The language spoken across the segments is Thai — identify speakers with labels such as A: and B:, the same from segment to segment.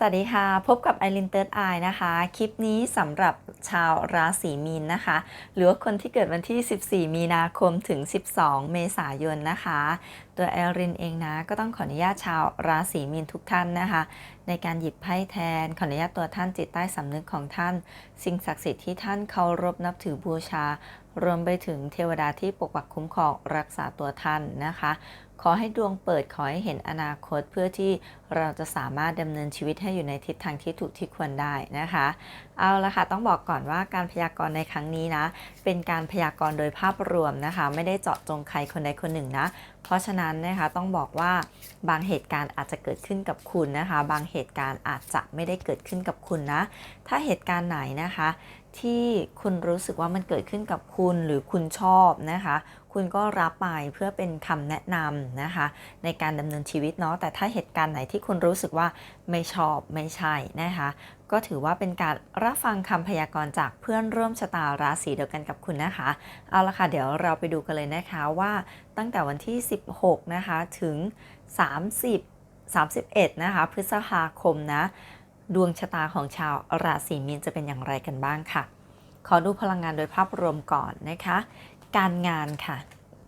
A: สวัสดีค่ะ พบกับไอรินเติร์ดไอนะคะ คลิปนี้สำหรับชาวราศีมีนนะคะ หรือว่าคนที่เกิดวันที่ 14 มีนาคมถึง 12 เมษายนนะคะ ตัวไอรินเองนะ ก็ต้องขออนุญาตชาวราศีมีนทุกท่านนะคะ ในการหยิบไพ่แทน ขออนุญาตตัวท่านจิตใต้สำนึกของท่าน สิ่งศักดิ์สิทธิ์ที่ท่านเคารพนับถือบูชา รวมไปถึงเทวดาที่ปกปักคุ้มครองรักษาตัวท่านนะคะ ขอให้ดวงเปิดขอให้เห็นอนาคตเพื่อที่เราจะสามารถดำเนินชีวิตให้อยู่ในทิศทางที่ถูกที่ควรได้นะคะ เอาละค่ะต้องบอกก่อนว่าการพยากรณ์ในครั้งนี้นะ เป็นการพยากรณ์โดยภาพรวมนะคะ ไม่ได้เจาะจงใครคนใดคนหนึ่งนะ เพราะฉะนั้นนะคะต้องบอกว่าบางเหตุการณ์อาจจะเกิดขึ้นกับคุณนะคะ บางเหตุการณ์อาจจะไม่ได้เกิดขึ้นกับคุณนะ ถ้าเหตุการณ์ไหนนะคะ ที่คุณรู้สึกว่ามันเกิดขึ้นกับคุณหรือคุณชอบนะคะ คุณก็รับไปเพื่อเป็นคำแนะนำนะคะ ในการดำเนินชีวิตเนาะแต่ถ้าเหตุการณ์ไหนที่คุณรู้สึกว่าไม่ชอบไม่ใช่นะคะ ก็ถือว่าเป็นการรับฟังคำพยากรณ์จากเพื่อนร่วมชะตาราศีเดียวกันกับคุณนะคะ เอาละค่ะเดี๋ยวเราไปดูกันเลยนะคะว่าตั้งแต่วันที่ 16 นะคะถึง 30 31 นะคะ พฤษภาคมนะ ดวงชะตาของชาวราศีมีนจะเป็นอย่างไรกันบ้างค่ะ ขอดูพลังงานโดยภาพรวมก่อนนะคะ การงานค่ะ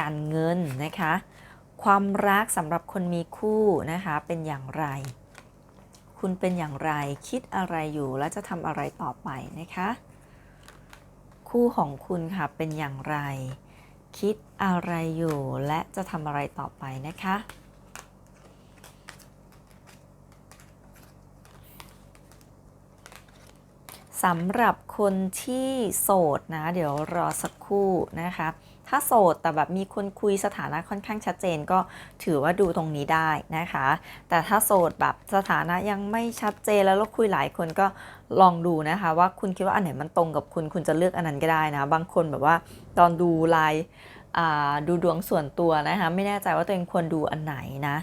A: การเงินนะคะ ความรักสำหรับคนมีคู่นะคะเป็นอย่างไร คุณเป็นอย่างไรคิดอะไรอยู่และจะทำอะไรต่อไปนะคะ คู่ของคุณค่ะเป็นอย่างไร คิดอะไรอยู่และจะทำอะไรต่อไปนะคะ สำหรับคนที่โสดนะ เดี๋ยวรอสักครู่นะคะ ถ้าโสดแต่แบบมีคนคุยสถานะค่อนข้างชัดเจนก็ถือว่าดูตรงนี้ได้นะคะ แต่ถ้าโสดแบบสถานะยังไม่ชัดเจนแล้วเราคุยหลายคนก็ลองดูนะคะ ว่าคุณคิดว่าอันไหนมันตรงกับคุณคุณจะเลือกอันนั้นก็ได้นะ บางคนแบบว่าตอนดูไลน์ดูดวงส่วนตัวนะคะ ไม่แน่ใจว่าตัวเองควรดูอันไหนนะ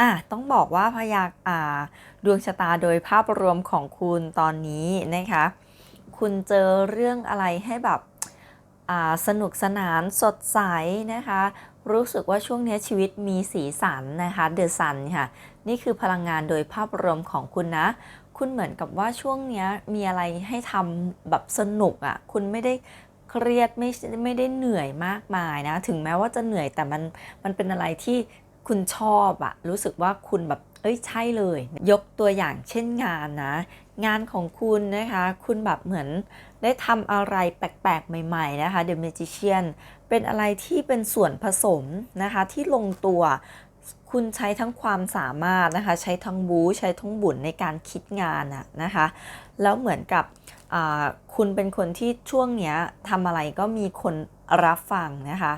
A: อะต้องบอกว่าพยากอ่าดวงชะตาโดยภาพรวมของคุณตอนนี้นะคะ คุณเจอเรื่องอะไรให้แบบอ่าสนุกสนานสดใสนะคะ รู้สึกว่าช่วงนี้ชีวิตมีสีสันนะคะเดอะซันค่ะ นี่คือพลังงานโดยภาพรวมของคุณนะ คุณเหมือนกับว่าช่วงนี้มีอะไรให้ทำแบบสนุกอะ่ะ คุณไม่ได้เครียดไม่ไม่ได้เหนื่อยมากมายนะ ถึงแม้ว่าจะเหนื่อยแต่มันมันเป็นอะไรที่ คุณชอบอะรู้สึกว่าคุณแบบเอ้ยใช่เลย ยกตัวอย่างเช่นงานนะ งานของคุณนะคะ คุณแบบเหมือนได้ทำอะไรแปลกๆ ใหม่ๆ นะคะ The Magician เป็นอะไรที่เป็นส่วนผสมนะคะที่ลงตัวคุณใช้ทั้งความสามารถนะคะ ใช้ทั้งบูใช้ทั้งบุญในการคิดงานอะนะคะ แล้วเหมือนกับคุณเป็นคนที่ช่วงเนี้ยทำอะไรก็มีคนรับฟังนะคะ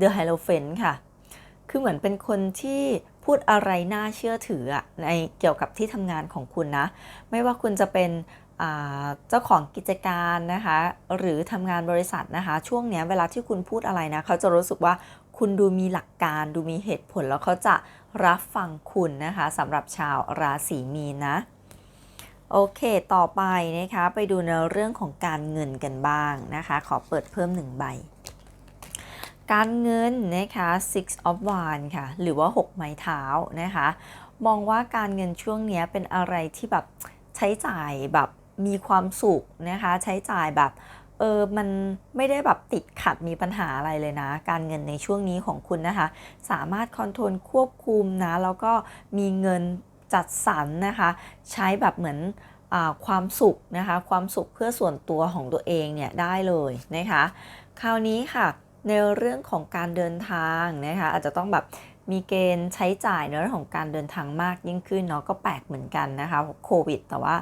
A: The Hierophant ค่ะ คือเหมือนเป็นคนที่พูดอะไรน่าเชื่อถืออะในเกี่ยวกับที่ทำงานของคุณนะ ไม่ว่าคุณจะเป็นเจ้าของกิจการนะคะ หรือทำงานบริษัทนะคะ ช่วงนี้เวลาที่คุณพูดอะไรนะเขาจะรู้สึกว่าคุณดูมีหลักการดูมีเหตุผลแล้วเขาจะรับฟังคุณนะคะสำหรับชาวราศีมีนนะ โอเค ต่อไปนะคะ ไปดูในเรื่องของการเงินกันบ้างนะคะ ขอเปิดเพิ่มหนึ่งใบ การเงินนะคะ six of wands ค่ะ หรือว่า 6 ไม้เท้านะคะ มองว่าการเงินช่วงนี้เป็นอะไรที่แบบใช้จ่ายแบบมีความสุขนะคะ ใช้จ่ายแบบเออ มันไม่ได้แบบติดขัดมีปัญหาอะไรเลยนะ การเงินในช่วงนี้ของคุณนะคะ สามารถคอนโทรลควบคุมนะ แล้วก็มีเงินจัดสรรนะคะ ใช้แบบเหมือนอความสุขนะคะ ความสุขเพื่อส่วนตัวของตัวเองเนี่ยได้เลยนะคะ คราวนี้ค่ะ ในเรื่องของการเดินทางนะคะอาจจะต้องแบบมีเกณฑ์ใช้จ่ายในเรื่องของการเดินทางมากยิ่งขึ้นเนาะก็แปลกเหมือนกันนะคะโควิด แต่ว่า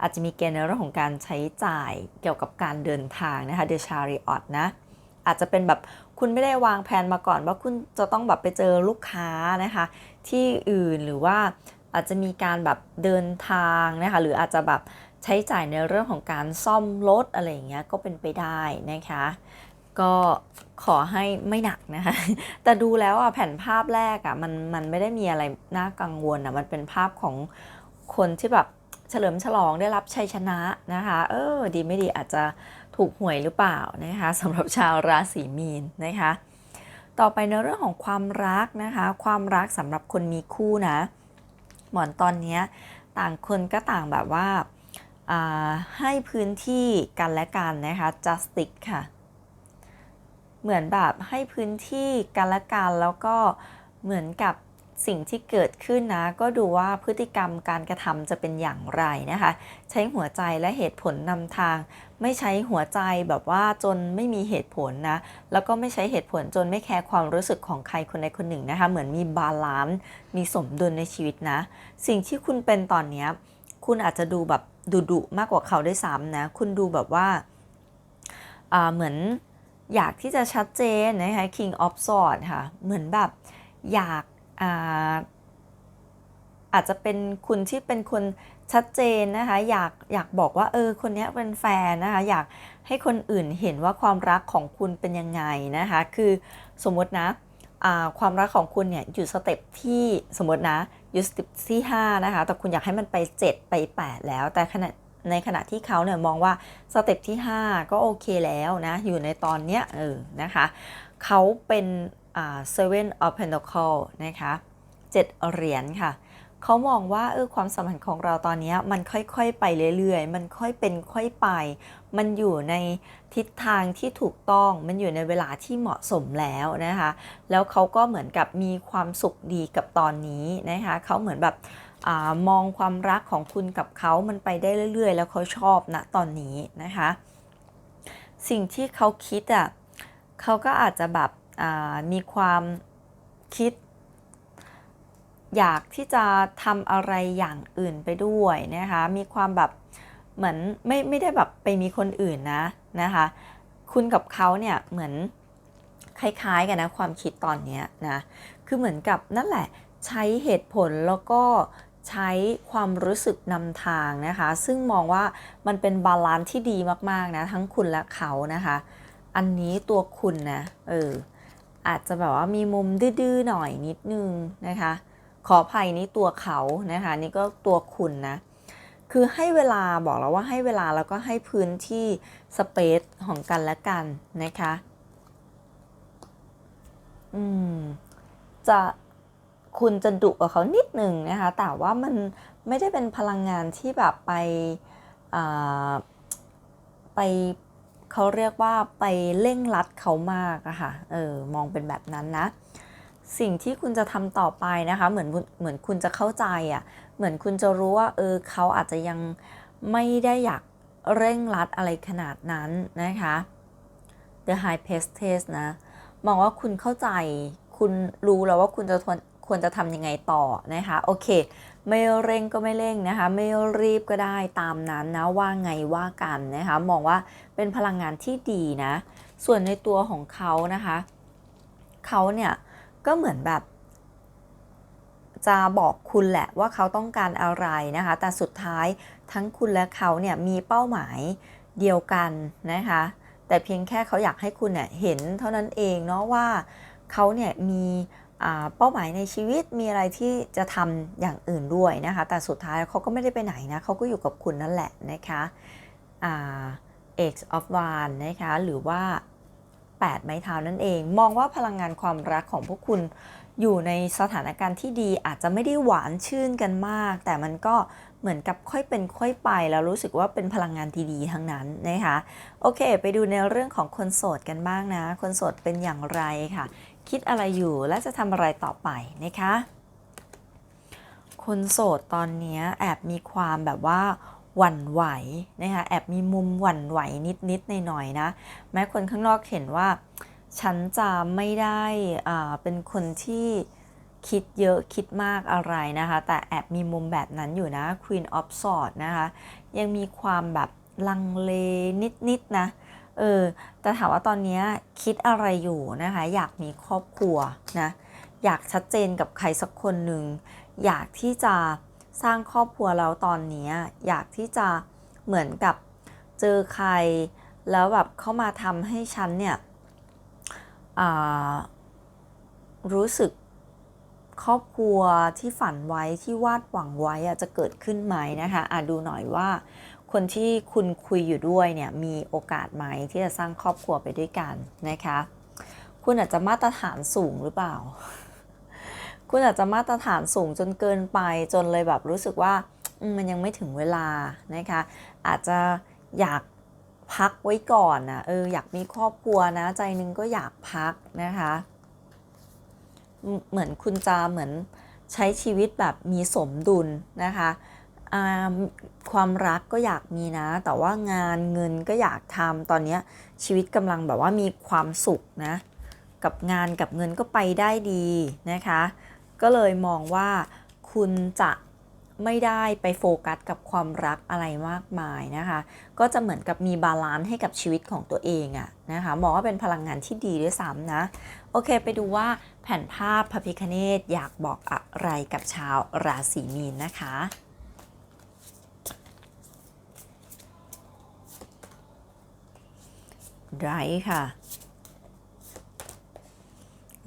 A: อาจจะมีเกณฑ์ในเรื่องของการใช้จ่ายเกี่ยวกับการเดินทางนะคะเดชาริออตนะอาจจะเป็นแบบคุณไม่ได้วางแผนมาก่อน ว่าคุณจะต้องแบบไปเจอลูกค้านะคะที่อื่นหรือว่าอาจจะมีการแบบเดินทางนะคะหรืออาจจะแบบใช้จ่ายในเรื่องของการซ่อมรถอะไรอย่างเงี้ยก็เป็นไปได้นะคะก็ ขอให้ไม่หนักนะคะ แต่ดูแล้วอะแผ่นภาพแรกอะมันมันไม่ได้มีอะไรน่ากังวลอะมันเป็นภาพของคนที่แบบเฉลิมฉลองได้รับชัยชนะนะคะ เออดีไม่ดีอาจจะถูกหวยหรือเปล่านะคะสำหรับชาวราศีมีนนะคะ ต่อไปในเรื่องของความรักนะคะ ความรักสำหรับคนมีคู่นะ หมอนตอนนี้ต่างคนก็ต่างแบบว่าอ่าให้พื้นที่กันและกันนะคะ justice ค่ะ เหมือนแบบให้พื้นที่กันและกันแล้วก็เหมือนกับสิ่งที่เกิดขึ้นนะ ก็ดูว่าพฤติกรรมการกระทำจะเป็นอย่างไรนะคะ ใช้หัวใจและเหตุผลนำทาง ไม่ใช้หัวใจแบบว่าจนไม่มีเหตุผลนะ แล้วก็ไม่ใช้เหตุผลจนไม่แคร์ความรู้สึกของใครคนใดคนหนึ่งนะคะ เหมือนมีบาลานซ์มีสมดุลในชีวิตนะ สิ่งที่คุณเป็นตอนนี้คุณอาจจะดูแบบดุดุมากกว่าเขาด้วยซ้ำนะ คุณดูแบบว่าเหมือน อยากที่จะชัดเจนนะคะ King of Swords ค่ะ เหมือนแบบอยากอาอาจจะเป็นคุณที่เป็นคนชัดเจนนะคะ อยากอยากบอกว่าเออคนนี้เป็นแฟนนะคะ อยากให้คนอื่นเห็นว่าความรักของคุณเป็นยังไงนะคะ คือสมมตินะความรักของคุณเนี่ยอยู่สเต็ปที่สมมตินะอยู่สเต็ปที่5นะคะแต่คุณอยากให้มันไป 7 ไป 8 แล้ว แต่ขณะ ในขณะที่เขาเนี่ยมองว่าสเต็ปที่ 5 ก็โอเคแล้วนะ อยู่ในตอนเนี้ยเออนะคะเขาเป็นอ่า seven of pentacle นะคะเจ็ดเหรียญค่ะเขามองว่าเออความสัมพันธ์ของเราตอนนี้มันค่อยๆไปเรื่อยๆ มันค่อยเป็นค่อยไป มันอยู่ในทิศทางที่ถูกต้อง มันอยู่ในเวลาที่เหมาะสมแล้วนะคะ แล้วเขาก็เหมือนกับมีความสุขดีกับตอนนี้นะคะเขาเหมือนแบบ มองความรักของคุณกับเขามันไปได้เรื่อย ๆ แล้วเขาชอบณตอนนี้นะคะ สิ่งที่เขาคิดอะเขาก็อาจจะแบบมีความคิด อยากที่จะทำอะไรอย่างอื่นไปด้วยนะคะ มีความแบบเหมือนไม่ไม่ได้แบบไปมีคนอื่นนะนะคะ คุณกับเขาเนี่ยเหมือนคล้ายๆกันนะความคิดตอนนี้นะ คือเหมือนกับนั่นแหละใช้เหตุผลแล้วก็ ใช้ความรู้สึกนำทางนะคะ ซึ่งมองว่ามันเป็นบาลานซ์ที่ดีมากๆนะทั้งคุณและเขานะคะ อันนี้ตัวคุณนะเอออาจจะแบบว่ามีมุมดื้อๆหน่อยนิดนึงนะคะ ขออภัยนี่ตัวเขานะคะ นี่ก็ตัวคุณนะคือให้เวลาบอกแล้วว่าให้เวลาแล้วก็ให้พื้นที่สเปซของกันและกันนะคะ อืม จะ คุณจะดุกับเขานิดหนึ่งนะคะ แต่ว่ามันไม่ได้เป็นพลังงานที่แบบไปอ่าไปเขาเรียกว่าไปเร่งรัดเขามากอะค่ะ เออ มองเป็นแบบนั้นนะ สิ่งที่คุณจะทำต่อไปนะคะ เหมือนเหมือนคุณจะเข้าใจอะ่ะเหมือนคุณจะรู้ว่า เออ เขาอาจจะยังไม่ได้อยากเร่งรัดอะไรขนาดนั้นนะคะ The High Priestess นะ มองว่าคุณเข้าใจ คุณรู้แล้วว่าคุณจะควร ควรจะทำยังไงต่อนะคะโอเค ไม่เร่งก็ไม่เร่งนะคะ ไม่รีบก็ได้ตามนั้นนะว่าไงว่ากันนะคะมองว่าเป็นพลังงานที่ดีนะ ส่วนในตัวของเขานะคะเขาเนี่ยก็เหมือนแบบจะบอกคุณแหละว่าเขาต้องการอะไรนะคะ แต่สุดท้ายทั้งคุณและเขาเนี่ยมีเป้าหมายเดียวกันนะคะ แต่เพียงแค่เขาอยากให้คุณเนี่ยเห็นเท่านั้นเองเนาะว่าเขาเนี่ยมี เป้าหมายในชีวิตมีอะไรที่จะทำอย่างอื่นด้วยนะคะ แต่สุดท้ายเขาก็ไม่ได้ไปไหนนะเขาก็อยู่กับคุณนั่นแหละนะคะอ่า X of Wands นะคะ หรือว่า 8 ไม้เท้านั่นเอง มองว่าพลังงานความรักของพวกคุณอยู่ในสถานการณ์ที่ดีอาจจะไม่ได้หวานชื่นกันมาก แต่มันก็เหมือนกับค่อยเป็นค่อยไป แล้วรู้สึกว่าเป็นพลังงานดีๆทั้งนั้นนะคะ โอเค ไปดูในเรื่องของคนโสดกันบ้างนะ คนโสดเป็นอย่างไรค่ะ คิดอะไรอยู่และจะทำอะไรต่อไปนะคะ คนโสดตอนนี้แอบมีความแบบว่าหวั่นไหวนะคะแอบมีมุมหวั่นไหวนิดๆหน่อยๆนะ แม้คนข้างนอกเห็นว่า ฉันจะไม่ได้อ่าเป็นคนที่คิดเยอะคิดมากอะไรนะคะ แต่แอบมีมุมแบบนั้นอยู่นะ Queen of Swords นะคะ ยังมีความแบบลังเลนิดๆนะ เออแต่ถามว่าตอนนี้คิดอะไรอยู่นะคะ อยากมีครอบครัวนะ อยากชัดเจนกับใครสักคนหนึ่ง อยากที่จะสร้างครอบครัวแล้วตอนนี้ อยากที่จะเหมือนกับเจอใคร แล้วแบบเข้ามาทำให้ฉันเนี่ยอ่ารู้สึกครอบครัวที่ฝันไว้ที่วาดหวังไว้จะเกิดขึ้นไหมนะคะ อะดูหน่อยว่า คนที่คุณคุยอยู่ด้วยเนี่ยมีโอกาสไหมที่จะสร้างครอบครัวไปด้วยกันนะคะ คุณอาจจะมาตรฐานสูงหรือเปล่า คุณอาจจะมาตรฐานสูงจนเกินไปจนเลยแบบรู้สึกว่ามันยังไม่ถึงเวลานะคะ อาจจะอยากพักไว้ก่อนนะเอออยากมีครอบครัวนะ ใจนึงก็อยากพักนะคะ เหมือนคุณจะเหมือนใช้ชีวิตแบบมีสมดุลนะคะ ความรักก็อยากมีนะ แต่ว่างานเงินก็อยากทำตอนนี้ชีวิตกำลังแบบว่ามีความสุขนะ กับงานกับเงินก็ไปได้ดีนะคะ ก็เลยมองว่าคุณจะไม่ได้ไปโฟกัสกับความรักอะไรมากมายนะคะ ก็จะเหมือนกับมีบาลานซ์ให้กับชีวิตของตัวเองอะนะคะ มองว่าเป็นพลังงานที่ดีด้วยซ้ำนะ โอเคไปดูว่าแผ่นภาพพระพิคเนตอยากบอกอะไรกับชาวราศีมีนนะคะ ไรค่ะ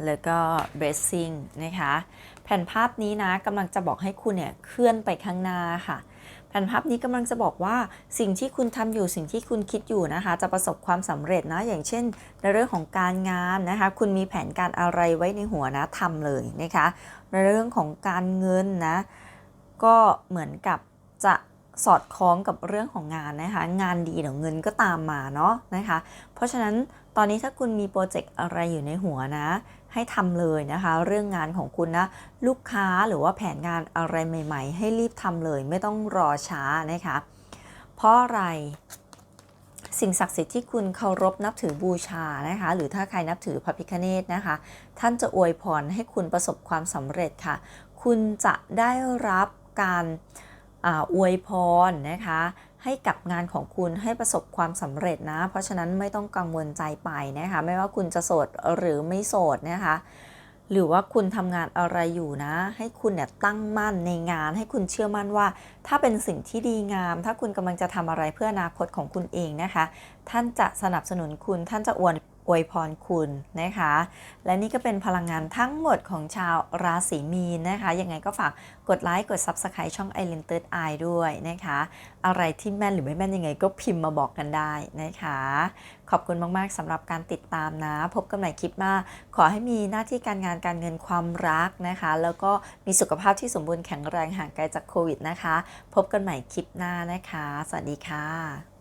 A: แล้วก็ blessing นะคะ แผ่นภาพนี้นะกำลังจะบอกให้คุณเนี่ยเคลื่อนไปข้างหน้าค่ะ แผ่นภาพนี้กำลังจะบอกว่าสิ่งที่คุณทำอยู่สิ่งที่คุณคิดอยู่นะคะ จะประสบความสำเร็จนะ อย่างเช่น ในเรื่องของการงานนะคะ คุณมีแผนการอะไรไว้ในหัวนะทำเลยนะคะ ในเรื่องของการเงินนะ ก็เหมือนกับจะ สอดคล้องกับเรื่องของงานนะคะ งานดีเดี๋ยวเงินก็ตามมาเนาะนะคะ เพราะฉะนั้นตอนนี้ถ้าคุณมีโปรเจกต์อะไรอยู่ในหัวนะ ให้ทำเลยนะคะ เรื่องงานของคุณนะ ลูกค้าหรือว่าแผนงานอะไรใหม่ ๆ ให้รีบทำเลย ไม่ต้องรอช้านะคะ เพราะอะไรสิ่งศักดิ์สิทธิ์ที่คุณเคารพนับถือบูชานะคะ หรือถ้าใครนับถือพระพิฆเนศนะคะ ท่านจะอวยพรให้คุณประสบความสำเร็จค่ะ คุณจะได้รับการ อวยพรนะคะให้กับงานของคุณให้ประสบความสำเร็จนะ เพราะฉะนั้นไม่ต้องกังวลใจไปนะคะไม่ว่าคุณจะโสดหรือไม่โสดนะคะหรือว่าคุณทำงานอะไรอยู่นะ ให้คุณเนี่ยตั้งมั่นในงาน ให้คุณเชื่อมั่นว่า ถ้าเป็นสิ่งที่ดีงาม ถ้าคุณกำลังจะทำอะไรเพื่ออนาคตของคุณเองนะคะ ท่านจะสนับสนุนคุณท่านจะอวย อวยพรคุณนะคะ และนี่ก็เป็นพลังงานทั้งหมดของชาวราศีมีนนะคะ ยังไงก็ฝากกดไลค์ กด Subscribe ช่อง i l e n t e d Eye ด้วยนะคะ อะไรที่แม่นหรือไม่แม่นยังไงก็พิมพ์มาบอกกันได้นะคะ ขอบคุณมาก ๆสำหรับการติดตามนะ พบกันใหม่คลิปหน้า ขอให้มีหน้าที่การงานการเงินความรักนะคะ แล้วก็มีสุขภาพที่สมบูรณ์แข็งแรงห่างไกลจากโควิดนะคะ พบกันใหม่คลิปหน้านะคะ สวัสดีค่ะ